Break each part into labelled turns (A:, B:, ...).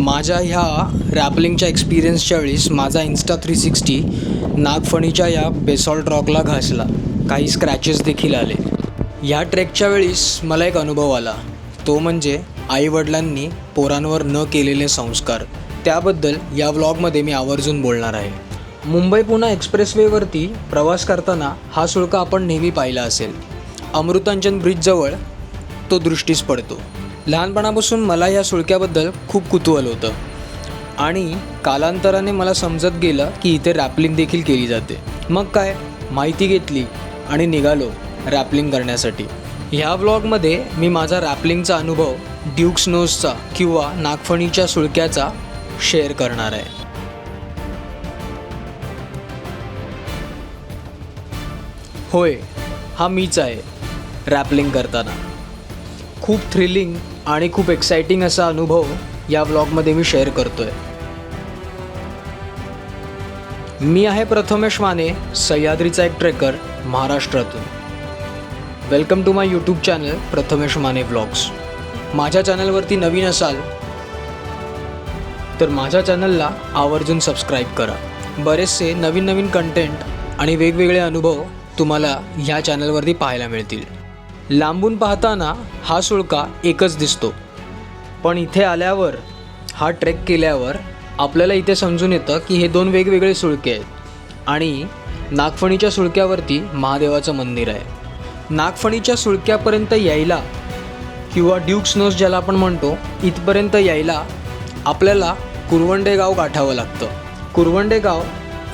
A: माझ्या ह्या रॅपलिंगच्या एक्सपिरियन्सच्या वेळेस माझा इन्स्टा थ्री सिक्स्टी नागफणीच्या या बेसॉल्ट रॉकला घासला. काही स्क्रॅचेस देखील आले. ह्या ट्रेकच्या वेळेस मला एक अनुभव आला. तो म्हणजे आईवडिलांनी पोरांवर न केलेले संस्कार. त्याबद्दल या व्लॉगमध्ये मी आवर्जून बोलणार आहे. मुंबई पुणा एक्सप्रेसवेवरती प्रवास करताना हा शुल्क आपण नेहमी पाहिला असेल. अमृतांचन ब्रिजजवळ तो दृष्टीस पडतो. लहानपणापासून मला या सुळक्याबद्दल खूप कुतूहल होतं. आणि कालांतराने मला समजत गेलं की इथे रॅपलिंग देखील केली जाते. मग काय? माहिती घेतली आणि निघालो रॅपलिंग करण्यासाठी. ह्या ब्लॉगमध्ये मी माझा रॅपलिंगचा अनुभव ड्यूक स्नोजचा किंवा नागफणीच्या सुळक्याचा शेअर करणार आहे. होय हा मीच आहे रॅपलिंग करताना. खूप थ्रिलिंग आणि खूप एक्साइटिंग असा अनुभव या व्लॉगमध्ये मी शेअर करतो आहे मी आहे प्रथमेश माने सह्याद्रीचा एक ट्रेकर महाराष्ट्रातून. Welcome to my YouTube channel Prathamesh Mane blogs माझ्या चॅनलवरती नवीन असाल तर माझ्या चॅनलला आवर्जून सबस्क्राईब करा. बरेचसे नवीन नवीन कंटेंट आणि वेगवेगळे अनुभव तुम्हाला ह्या चॅनलवरती पाहायला मिळतील. लांबून पाहताना हा सुळका एकच दिसतो. पण इथे आल्यावर हा ट्रेक केल्यावर आपल्याला इथे समजून येतं की हे दोन वेगवेगळे सुळके आहेत. आणि नागफणीच्या सुळक्यावरती महादेवाचं मंदिर आहे. नागफणीच्या सुळक्यापर्यंत यायला किंवा ड्यूक नोस ज्याला आपण म्हणतो इथपर्यंत यायला आपल्याला कुरवंडे गाव गाठावं लागतं. कुरवंडे गाव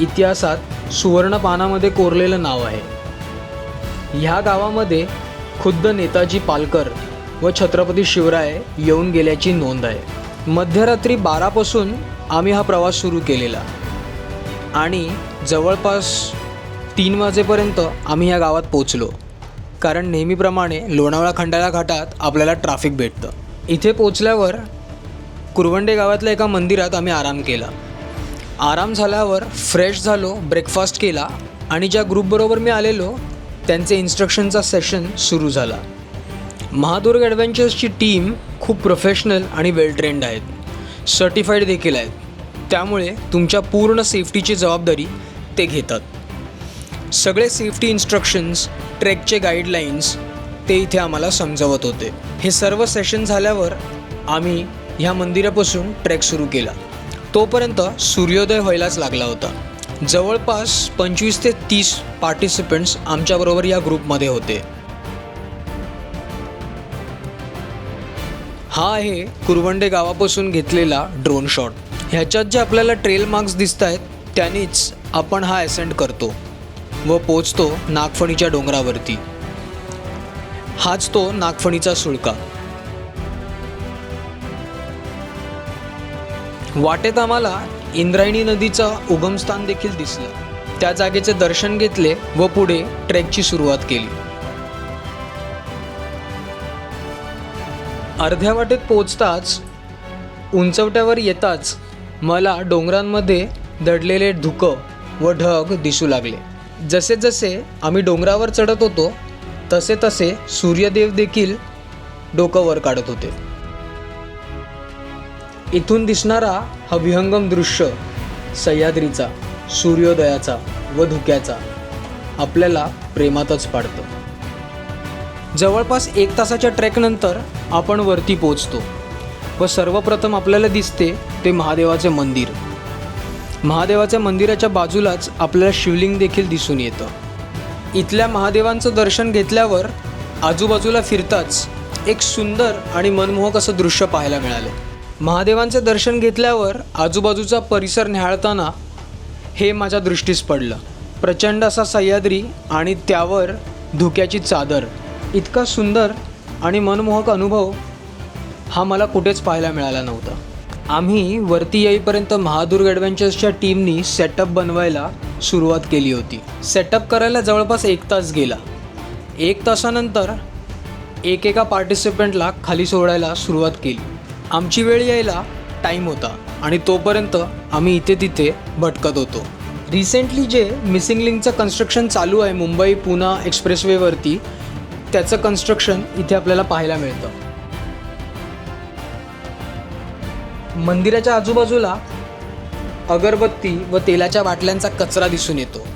A: इतिहासात सुवर्ण पानामध्ये कोरलेलं नाव आहे. ह्या गावामध्ये खुद्द नेताजी पालकर व छत्रपती शिवराय येऊन गेल्याची नोंद आहे. मध्यरात्री बारापासून आम्ही हा प्रवास सुरू केलेला. आणि जवळपास तीन वाजेपर्यंत आम्ही या गावात पोचलो कारण नेहमीप्रमाणे लोणावळा खंडाळा घाटात आपल्याला ट्रॅफिक भेटतं. इथे पोचल्यावर कुरवंडे गावातल्या एका मंदिरात आम्ही आराम केला. आराम झाल्यावर फ्रेश झालो ब्रेकफास्ट केला आणि ज्या ग्रुपबरोबर मी आलेलो त्यांचे इन्स्ट्रक्शनचा सेशन सुरू झाला. महादुर्ग ॲडव्हेंचर्सची टीम खूप प्रोफेशनल आणि वेल ट्रेंड आहेत. सर्टिफाईड देखील आहेत. त्यामुळे तुमच्या पूर्ण सेफ्टीची जबाबदारी ते घेतात. सगळे सेफ्टी इन्स्ट्रक्शन्स ट्रेकचे गाईडलाईन्स ते इथे आम्हाला समजवत होते. हे सर्व सेशन झाल्यावर आम्ही ह्या मंदिरापासून ट्रेक सुरू केला. तोपर्यंत सूर्योदय व्हायलाच लागला होता. जवळपास पंचवीस ते तीस पार्टिसिपंट्स आमच्याबरोबर या ग्रुपमध्ये होते. हा आहे कुरवंडे गावापासून घेतलेला ड्रोन शॉट ह्याच्यात जे आपल्याला ट्रेल मार्क्स दिसत आहेत त्यानेच आपण हा ॲसेंड करतो व पोचतो नागफणीच्या डोंगरावरती. हाच तो नागफणीचा सुळका. वाटेत आम्हाला इंद्रायणी नदीचा उगमस्थान देखील दिसलं. त्या जागेचे दर्शन घेतले व पुढे ट्रेकची सुरुवात केली. अर्ध्या वाटेत पोचताच उंचवट्यावर येताच मला डोंगरांमध्ये दडलेले धुकं व ढग दिसू लागले. जसे जसे आम्ही डोंगरावर चढत होतो तसे तसे सूर्यदेव देखील डोकं वर काढत होते. इथून दिसणारा हा विहंगम दृश्य सह्याद्रीचा सूर्योदयाचा व धुक्याचा आपल्याला प्रेमातच पाडतं. जवळपास एक तासाच्या ट्रेकनंतर आपण वरती पोचतो व सर्वप्रथम आपल्याला दिसते ते महादेवाचे मंदिर. महादेवाच्या मंदिराच्या बाजूलाच आपल्याला शिवलिंग देखील दिसून येतं. इथल्या महादेवांचं दर्शन घेतल्यावर आजूबाजूला फिरताच एक सुंदर आणि मनमोहक असं दृश्य पाहायला मिळालं. महादेवांचे दर्शन घेतल्यावर आजूबाजूचा परिसर न्याहाळताना हे माझ्या दृष्टीस पडलं. प्रचंड असा सह्याद्री आणि त्यावर धुक्याची चादर. इतका सुंदर आणि मनमोहक अनुभव हा मला कुठेच पाहायला मिळाला नव्हता. आम्ही वरती येईपर्यंत महादुर्ग ॲडव्हेंचर्सच्या टीमनी सेटअप बनवायला सुरुवात केली होती. सेटअप करायला जवळपास एक तास गेला. एक तासानंतर एकेका पार्टिसिपंटला खाली सोडायला सुरुवात केली. आमची वेळ यायला टाईम होता आणि तोपर्यंत आम्ही इथे तिथे भटकत होतो. रिसेंटली जे मिसिंग लिंकचं कन्स्ट्रक्शन चालू आहे मुंबई पुना एक्सप्रेसवेवरती त्याचं कन्स्ट्रक्शन इथे आपल्याला पाहायला मिळतं. मंदिराच्या आजूबाजूला अगरबत्ती व तेलाच्या बाटल्यांचा कचरा दिसून येतो.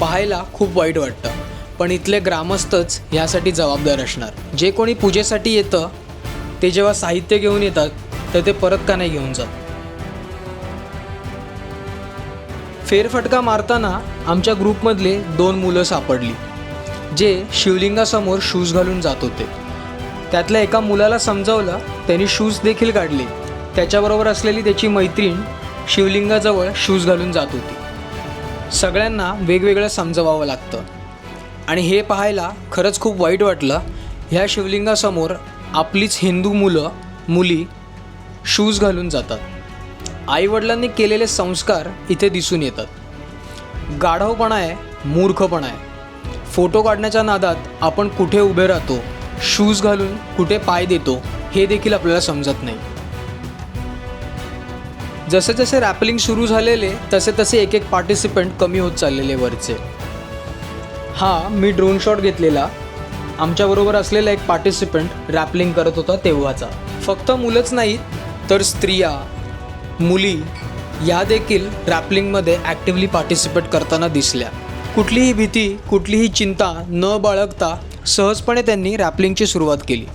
A: पाहायला खूप वाईट वाटतं पण इथले ग्रामस्थच ह्यासाठी जबाबदार असणार. जे कोणी पूजेसाठी येतं ते जेव्हा साहित्य घेऊन येतात तर ते परत का नाही घेऊन जात? फेरफटका मारताना आमच्या ग्रुपमधले दोन मुलं सापडली जे शिवलिंगासमोर शूज घालून जात होते. त्यातल्या एका मुलाला समजावलं त्यांनी शूज देखील काढले. त्याच्याबरोबर असलेली त्याची मैत्रीण शिवलिंगाजवळ शूज घालून जात होती. सगळ्यांना वेगवेगळं समजवावं लागतं. आणि हे पाहायला खरंच खूप वाईट वाटलं ह्या शिवलिंगासमोर आपलीच हिंदू मुलं मुली शूज घालून जातात. आईवडिलांनी केलेले संस्कार इथे दिसून येतात. गाढवपणा आहे मूर्खपणा आहे. फोटो काढण्याच्या नादात आपण कुठे उभे राहतो शूज घालून कुठे पाय देतो हे देखील आपल्याला समजत नाही. जसे जसे रॅपलिंग सुरू झालेले तसे तसे एक एक पार्टिसिपंट कमी होत चाललेले वरचे. हा मी ड्रोन शॉट घेतलेला. आमच्याबरोबर असलेला एक पार्टिसिपंट रॅपलिंग करत होता तेव्हाचा. फक्त मुलंच नाहीत तर स्त्रिया मुली या देखील रॅपलिंगमध्ये ॲक्टिव्हली पार्टिसिपेट करताना दिसल्या. कुठलीही भीती कुठलीही चिंता न बाळगता सहजपणे त्यांनी रॅपलिंगची सुरुवात केली.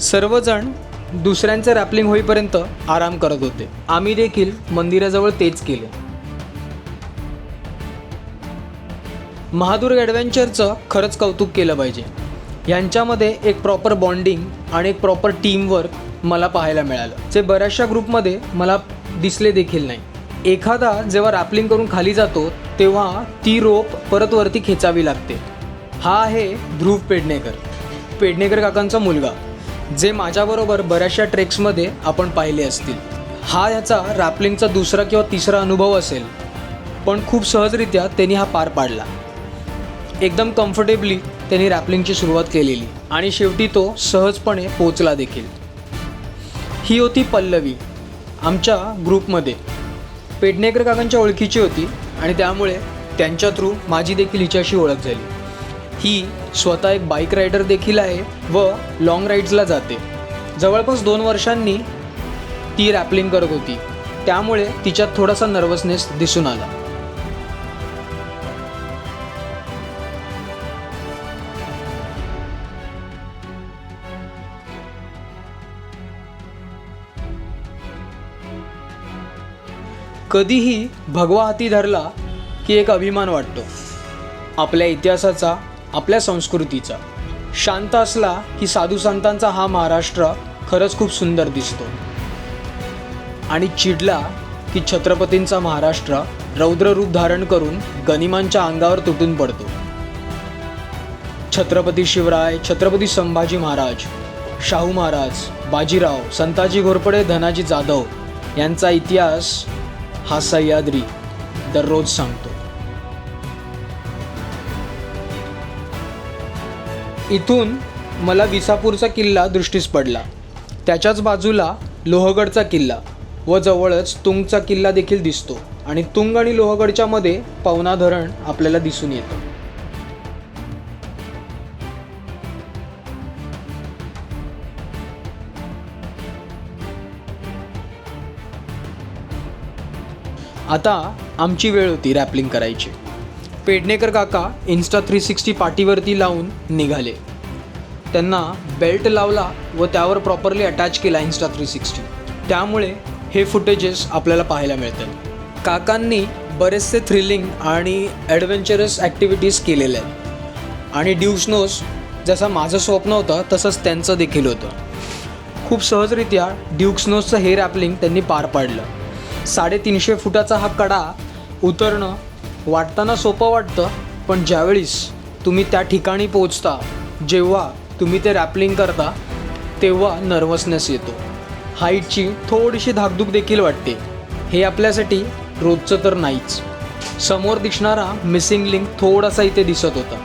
A: सर्वजण दुसऱ्यांचं रॅपलिंग होईपर्यंत आराम करत होते. आम्ही देखील मंदिराजवळ तेच केले. महादुर्ग ॲडव्हेंचरचं खरंच कौतुक केलं पाहिजे. यांच्यामध्ये एक प्रॉपर बॉन्डिंग आणि एक प्रॉपर टीमवर्क मला पाहायला मिळालं. जे बऱ्याचशा ग्रुपमध्ये मला दिसले देखील नाही. एखादा जेव्हा रॅपलिंग करून खाली जातो तेव्हा ती रोप परत वरती खेचावी लागते. हा आहे ध्रुव पेडणेकर. पेडणेकर काकांचा मुलगा जे माझ्याबरोबर बऱ्याचशा ट्रेक्समध्ये आपण पाहिले असतील. हा याचा रॅपलिंगचा दुसरा किंवा तिसरा अनुभव असेल पण खूप सहजरित्या त्यांनी हा पार पाडला. एकदम कम्फर्टेबली त्यांनी रॅपलिंगची सुरुवात केलेली. आणि शेवटी तो सहजपणे पोचला देखील. ही होती पल्लवी आमच्या ग्रुपमध्ये पेडणेकर काकांच्या ओळखीची होती आणि त्यामुळे त्यांच्या थ्रू माझी देखील हिच्याशी ओळख झाली. ही स्वतः एक बाईक रायडर देखील आहे व लाँग राईड्सला जाते. जवळपास दोन वर्षांनी ती रॅपलिंग करत होती. त्यामुळे तिच्यात थोडासा नर्वसनेस दिसून आला. कधीही भगवा हाती धरला की एक अभिमान वाटतो. आपल्या इतिहासाचा आपल्या संस्कृतीचा. शांत असला की साधू संतांचा हा महाराष्ट्र खरंच खूप सुंदर दिसतो. आणि चिडला की छत्रपतींचा महाराष्ट्र रौद्र रूप धारण करून गनिमांच्या अंगावर तुटून पडतो. छत्रपती शिवराय छत्रपती संभाजी महाराज शाहू महाराज बाजीराव संताजी घोरपडे धनाजी जाधव यांचा इतिहास हा सह्याद्री दररोज सांगतो. इथून मला विसापूरचा किल्ला दृष्टीस पडला. त्याच्याच बाजूला लोहगडचा किल्ला व जवळच तुंगचा किल्ला देखील दिसतो आणि तुंग आणि लोहगडच्या मध्ये पवना धरण आपल्याला दिसून येतं. आता आमची वेळ होती रॅपलिंग करायची. पेडणेकर काका इन्स्टा थ्री सिक्स्टी पाठीवरती लावून निघाले. त्यांना बेल्ट लावला व त्यावर प्रॉपरली अटॅच केला इन्स्टा थ्री सिक्स्टी त्यामुळे हे फुटेजेस आपल्याला पाहायला मिळतात काकांनी बरेचसे थ्रिलिंग आणि ॲडव्हेंचरस ॲक्टिव्हिटीज केलेल्या आहेत. आणि ड्यू स्नोज जसं माझं स्वप्न होतं तसंच त्यांचं देखील होतं. खूप सहजरित्या ड्यूक स्नोजचं हे रॅपलिंग त्यांनी पार पाडलं. साडेतीनशे फुटाचा हा कडा उतरणं वाटताना सोपं वाटतं पण ज्यावेळीस तुम्ही त्या ठिकाणी पोचता जेव्हा तुम्ही ते रॅपलिंग करता तेव्हा नर्वसनेस येतो. हाईटची थोडीशी धाकधूक देखील वाटते. हे आपल्यासाठी रोजचं तर नाहीच. समोर दिसणारा मिसिंग लिंक थोडासा इथे दिसत होता.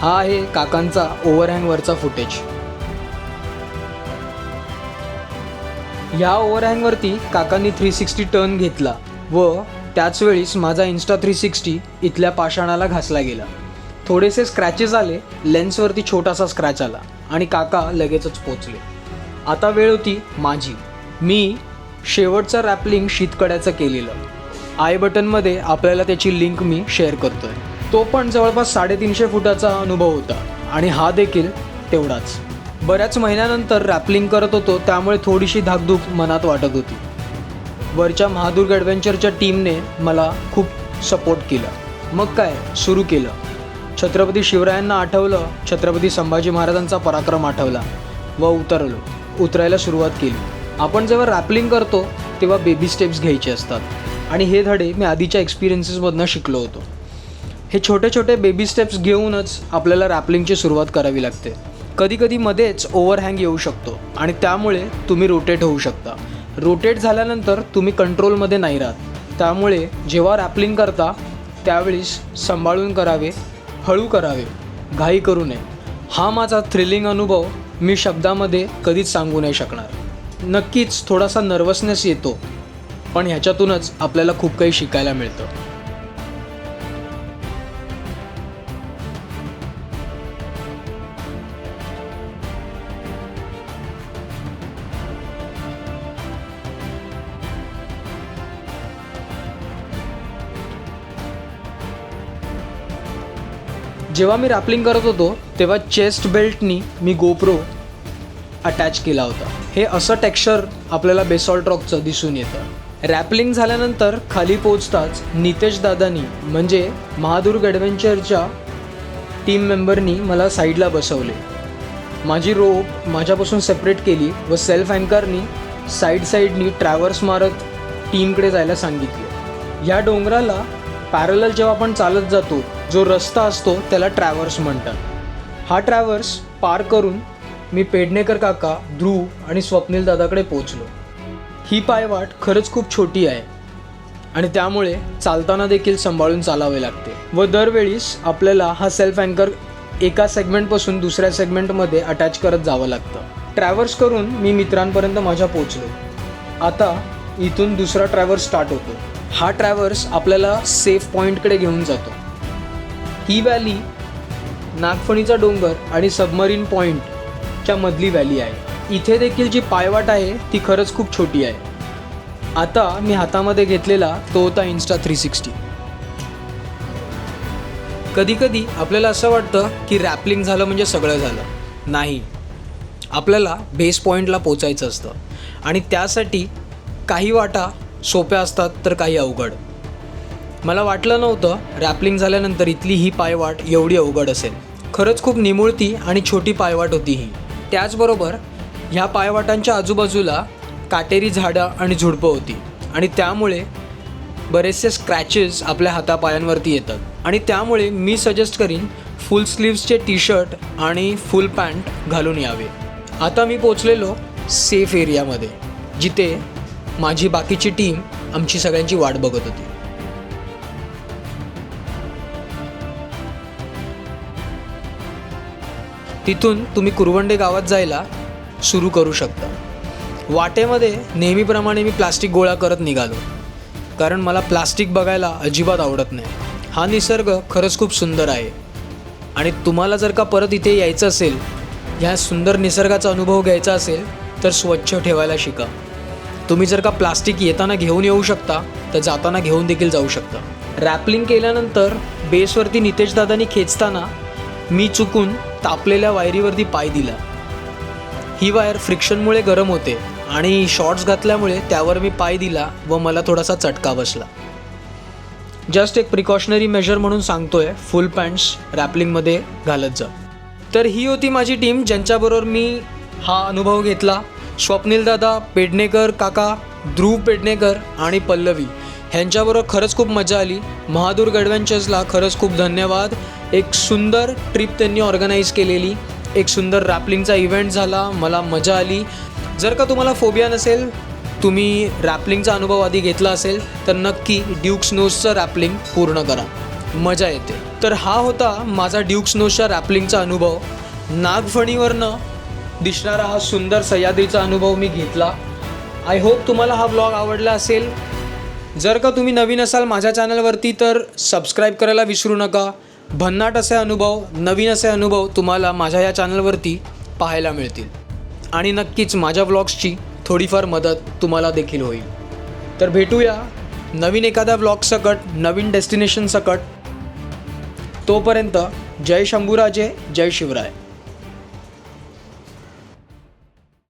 A: हा आहे काकांचा ओव्हरहँगवरचा फुटेज ह्या ओव्हरहँगवरती काकांनी थ्री सिक्स्टी टर्न घेतला व त्याच वेळीस माझा इन्स्टा थ्री सिक्स्टी इथल्या पाषाणाला घासला गेला. थोडेसे स्क्रॅचेस आले लेन्सवरती छोटासा स्क्रॅच आला आणि काका लगेचच पोचले. आता वेळ होती माझी. मी शेवटचं रॅपलिंग शीतकड्याचं केलेलं. आय बटनमध्ये आपल्याला त्याची लिंक मी शेअर करतोय. तो पण जवळपास साडेतीनशे फुटाचा अनुभव होता आणि हा देखील तेवढाच. बऱ्याच महिन्यानंतर रॅपलिंग करत होतो त्यामुळे थोडीशी धाकधूक मनात वाटत होती. वरच्या महादुर्ग ॲडव्हेंचरच्या टीमने मला खूप सपोर्ट केला. मग काय? सुरू केलं. छत्रपती शिवरायांना आठवलं छत्रपती संभाजी महाराजांचा पराक्रम आठवला व उतरलो. उतरायला सुरुवात केली. आपण जेव्हा रॅपलिंग करतो तेव्हा बेबी स्टेप्स घ्यायचे असतात. आणि हे धडे मी आधीच्या एक्सपिरियन्सेसमधनं शिकलो होतो. हे छोटे छोटे बेबी स्टेप्स घेऊनच आपल्याला रॅपलिंगची सुरुवात करावी लागते. कधीकधी मध्येच ओव्हरहँग येऊ शकतो आणि त्यामुळे तुम्ही रोटेट होऊ शकता. रोटेट झाल्यानंतर तुम्ही कंट्रोलमध्ये नाही राहत. त्यामुळे जेव्हा रॅपलिंग करता त्यावेळीस सांभाळून करावे हळू करावे घाई करू नये. हा माझा थ्रिलिंग अनुभव मी शब्दामध्ये कधीच सांगू नाही शकणार. नक्कीच थोडासा नर्वसनेस येतो पण ह्याच्यातूनच आपल्याला खूप काही शिकायला मिळतं. जेव्हा मी रॅपलिंग करत होतो तेव्हा चेस्ट बेल्टनी मी गोप्रो अटॅच केला होता. हे असं टेक्स्चर आपल्याला बेसॉल्ट रॉकचं दिसून येतं. रॅपलिंग झाल्यानंतर खाली पोचताच नितेश दादानी म्हणजे महादुर्ग ॲडव्हेंचरच्या टीम मेंबरनी मला साईडला बसवले. माझी रोप माझ्यापासून सेपरेट केली व सेल्फ अँकरनी साईड साईडनी ट्रॅव्हर्स मारत टीमकडे जायला सांगितले. ह्या डोंगराला पॅरलल जेव्हा आपण चालत जातो जो रस्ता असतो त्याला ट्रॅव्हर्स म्हणतात. हा ट्रॅव्हर्स पार करून मी पेडणेकर काका ध्रुव आणि स्वप्नील दादाकडे पोचलो ही पायवाट खरंच खूप छोटी आहे आणि त्यामुळे चालताना देखील सांभाळून चालावे लागते. व दरवेळीस आपल्याला हा सेल्फ अँकर एका सेगमेंटपासून दुसऱ्या सेगमेंटमध्ये अटॅच करत जावं लागतं. ट्रॅव्हर्स करून मी मित्रांपर्यंत माझ्या पोचलो आता इथून दुसरा ट्रॅव्हर्स स्टार्ट होतो. हा ट्रॅव्हर्स आपल्याला सेफ पॉईंटकडे घेऊन जातो. ही व्हॅली नागफणीचा डोंगर आणि सबमरीन पॉईंटच्या मधली व्हॅली आहे. इथे देखील जी पायवाट आहे ती खरंच खूप छोटी आहे. आता मी हातामध्ये घेतलेला तो होता इन्स्टा थ्री सिक्स्टी कधीकधी आपल्याला असं वाटतं की रॅपलिंग झालं म्हणजे सगळं झालं. नाही. आपल्याला बेस पॉईंटला पोचायचं असतं. आणि त्यासाठी काही वाटा सोप्या असतात तर काही अवघड. मला वाटलं नव्हतं रॅपलिंग झाल्यानंतर इथली ही पायवाट एवढी अवघड असेल. खरंच खूप निमुळती आणि छोटी पायवाट होती ही. त्याचबरोबर ह्या पायवाटांच्या आजूबाजूला काटेरी झाडं आणि झुडपं होती. आणि त्यामुळे बरेचसे स्क्रॅचेस आपल्या हातापायांवरती येतात. आणि त्यामुळे मी सजेस्ट करीन फुल स्लीव्सचे टी शर्ट आणि फुल पॅन्ट घालून यावे. आता मी पोचलेलो सेफ एरियामध्ये जिथे माझी बाकीची टीम आमची सगळ्यांची वाट बघत होती. तिथून तुम्ही कुरवंडे गावात जायला सुरू करू शकता. वाटेमध्ये नेहमीप्रमाणे मी प्लास्टिक गोळा करत निघालो. कारण मला प्लास्टिक बघायला अजिबात आवडत नाही. हा निसर्ग खरंच खूप सुंदर आहे. आणि तुम्हाला जर का परत इथे यायचं असेल ह्या सुंदर निसर्गाचा अनुभव घ्यायचा असेल तर स्वच्छ ठेवायला शिका. तुम्ही जर का प्लास्टिक येताना घेऊन येऊ शकता तर जाताना घेऊन देखील जाऊ शकता. रॅपलिंग केल्यानंतर बेसवरती नितेशदादांनी खेचताना मी चुकून तापलेल्या वायरीवरती पाय दिला. ही वायर फ्रिक्शनमुळे गरम होते आणि शॉर्ट्स घातल्यामुळे त्यावर मी पाय दिला व मला थोडासा चटका बसला. जस्ट एक प्रिकॉशनरी मेजर म्हणून सांगतोय फुल पॅन्ट्स रॅपलिंगमध्ये घालत जा. तर ही होती माझी टीम ज्यांच्याबरोबर मी हा अनुभव घेतला. स्वप्नील दादा पेडणेकर काका ध्रुव पेडणेकर आणि पल्लवी. ह्यांच्याबरोबर खरंच खूप मजा आली. महादुर्ग ॲडव्हेंचर्सला खरंच खूप धन्यवाद. एक सुंदर ट्रिप त्यांनी ऑर्गनाईज केलेली. एक सुंदर रॅपलिंगचा इव्हेंट झाला. मला मजा आली. जर का तुम्हाला फोबिया नसेल तुम्ही रॅपलिंगचा अनुभव आधी घेतला असेल तर नक्की ड्यूक स्नोजचं रॅपलिंग पूर्ण करा. मजा येते. तर हा होता माझा ड्यूक स्नोजच्या रॅपलिंगचा अनुभव. नागफणीवरनं दिसणारा हा सुंदर सह्याद्रीचा अनुभव मी घेतला. आय होप तुम्हाला हा ब्लॉग आवडला असेल. जर का तुम्ही नवीन असाल माझ्या चॅनलवरती तर सबस्क्राईब करायला विसरू नका. भन्नाट असे अनुभव नवीन असे अनुभव तुम्हाला माझ्या या चॅनलवरती पाहायला मिळतील. आणि नक्कीच माझ्या व्लॉग्सची थोडीफार मदत तुम्हाला देखील होईल. तर भेटूया नवीन एखाद्या व्लॉगसकट नवीन डेस्टिनेशन सकट. तोपर्यंत जय शंभूराजे जय शिवराय.